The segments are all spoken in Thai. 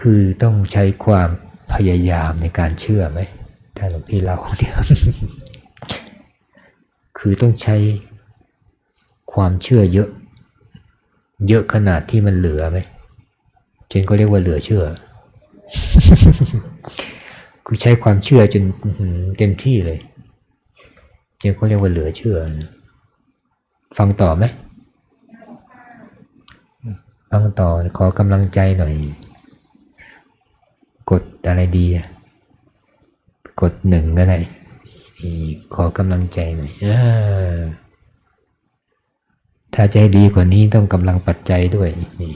คือต้องใช้ความพยายามในการเชื่อไหมถ้าหลวงพี่เล่าเนี่ยคือต้องใช้ความเชื่อเยอะ เยอะขนาดที่มันเหลือไหมจนก็เรียกว่าเหลือเชื่อ คือใช้ความเชื่อจนเต็มที่เลยจนก็เรียกว่าเหลือเชื่อ ฟังต่อไหมฟังต่อขอกำลังใจหน่อย กดอะไรดีอะกดหนึ่งก็ได้นี่ขอกำลังใจหน่อยอาถ้าจะให้ดีกว่านี้ต้องกำลังปัจจัยด้วยนี่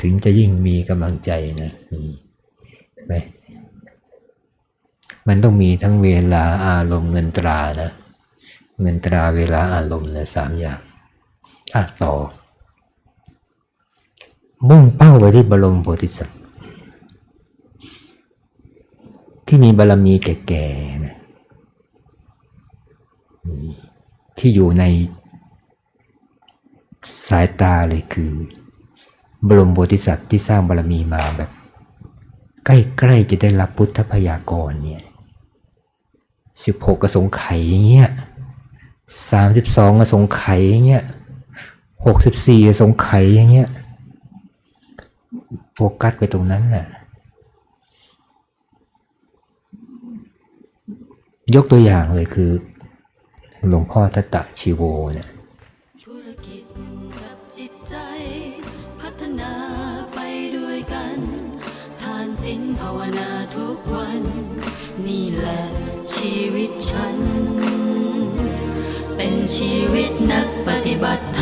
ถึงจะยิ่งมีกำลังใจนะนี่เห็นไหมมันต้องมีทั้งเวลาอารมณ์เงินตรานะ เงินตราเวลาอารมณ์นะสามอย่างอะต่อ มุ่งเป้าไปที่บรมโพธิสัตว์ ที่มีบารมีแก่ๆนะนี่ที่อยู่ในสายตาเลยคือ บรมโพธิสัตว์ที่สร้างบารมีมาแบบ ใกล้ๆจะได้รับพุทธพยากรเนี่ยสิบหกกระสงไข่เงี้ยสามสิบสองกระสงไข่เงี้ยหกสิบสี่กระสงไขอย่างเงี้ย กัสไปตรงนั้นน่ะ ยกตัวอย่างเลยคือ หลวงพ่อทัตตะชีโวเนี่ยธุรกินภาวนาทุกวัน นี่แหละชีวิตฉัน เป็นชีวิตนักปฏิบัติธรรม